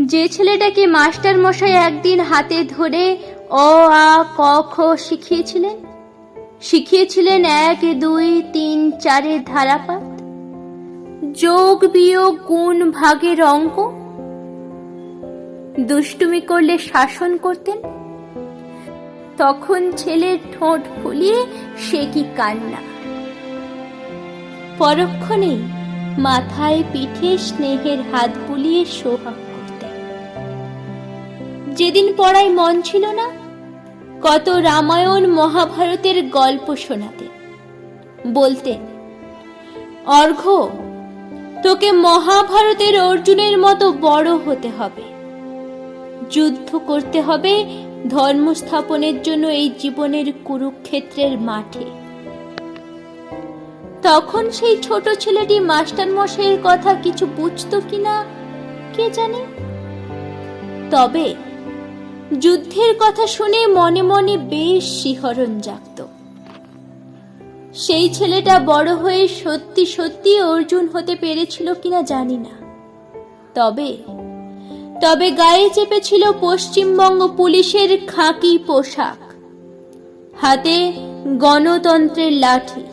যে ছেলেটাকে মাস্টার মশাই একদিন হাতে ধরে অ, আ, ক, খ শিখিয়েছিলেন? শিখিয়েছিলেন এক, দুই, তিন চারের ধারাপাত। যোগ, বিয়োগ, গুণ, ভাগের অঙ্ক। দুষ্টুমি করলে শাসন করতেন। তখন ছেলের ঠোঁট ফুলিয়ে সে কি কান্না? পরক্ষণেই মাথায় পিঠে স্নেহের হাত বুলিয়ে করতেন যেদিন পড়ায় মন ছিল না, কত রামায়ণ মহাভারতের গল্প শোনাতে। বলতেন অর্ঘ্য তোকে মহাভারতের অর্জুনের মতো বড় হতে হবে। যুদ্ধ করতে হবে ধর্ম স্থাপনের জন্য এই জীবনের কুরুক্ষেত্রের মাঠে। তখন সেই ছোট ছেলেটি মাস্টার মশাইয়ের কথা কিছু বুঝতো কিনা, কে জানে? তবে যুদ্ধের কথা শুনে মনে মনে বেশ শিহরণ জাগত। সেই ছেলেটা বড় হয়ে সত্যি সত্যি অর্জুন হতে পেরেছিল কিনা জানি না। তবে তবে গায়ে চেপেছিল পশ্চিমবঙ্গ পুলিশের খাকি পোশাক। হাতে গণতন্ত্রের লাঠি।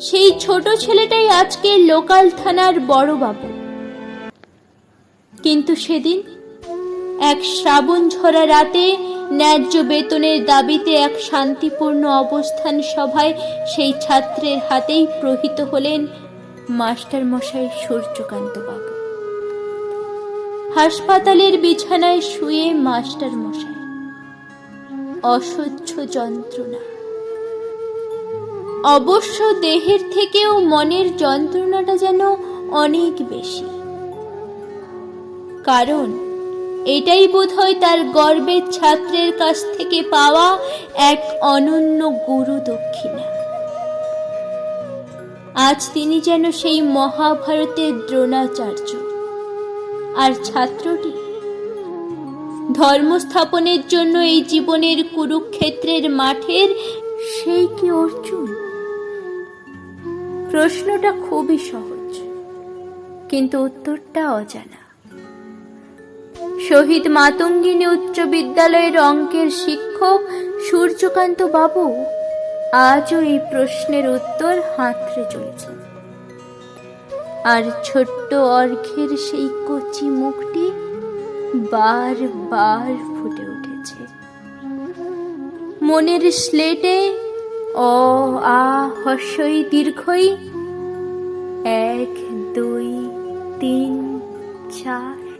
সেই ছোট ছেলেটাই আজকে লোকাল থানার বড় বাবু কিন্তু সেদিন এক শ্রাবণ ঝরা রাতে ন্যায্য বেতনের দাবিতে এক শান্তিপূর্ণ অবস্থান সভায় সেই ছাত্রের হাতেই প্রহিত হলেন মাস্টার মশাই সূর্যকান্ত বাবু হাসপাতালের বিছানায় শুয়ে মাস্টার মশাই অসহ্য যন্ত্রণা। অবশ্য দেহের থেকেও মনের যন্ত্রণাটা যেন অনেক বেশি। কারণ এটাই বোধহয় তার গর্বের ছাত্রের কাছ থেকে পাওয়া এক অনন্য গুরু দক্ষিণা। আজ তিনি যেন সেই মহাভারতের দ্রোণাচার্য। আর ছাত্রটি ধর্ম স্থাপনের জন্য এই জীবনের কুরুক্ষেত্রের মাঠের সেই কি অর্জুন? প্রশ্নটা খুবই সহজ, কিন্তু উত্তরটা অজানা। শহীদ মাতঙ্গিনী উচ্চ বিদ্যালয়ের অঙ্কের শিক্ষক সূর্যকান্ত বাবু, আজও এই প্রশ্নের উত্তর হাতড়ে চলেছেন আর ছোট্ট অর্ঘের সেই কচি মুখটি বার বার ফুটে উঠেছে। মনের স্লেটে অ, আ হস্যই দীর্ঘই এক, দুই, তিন, চার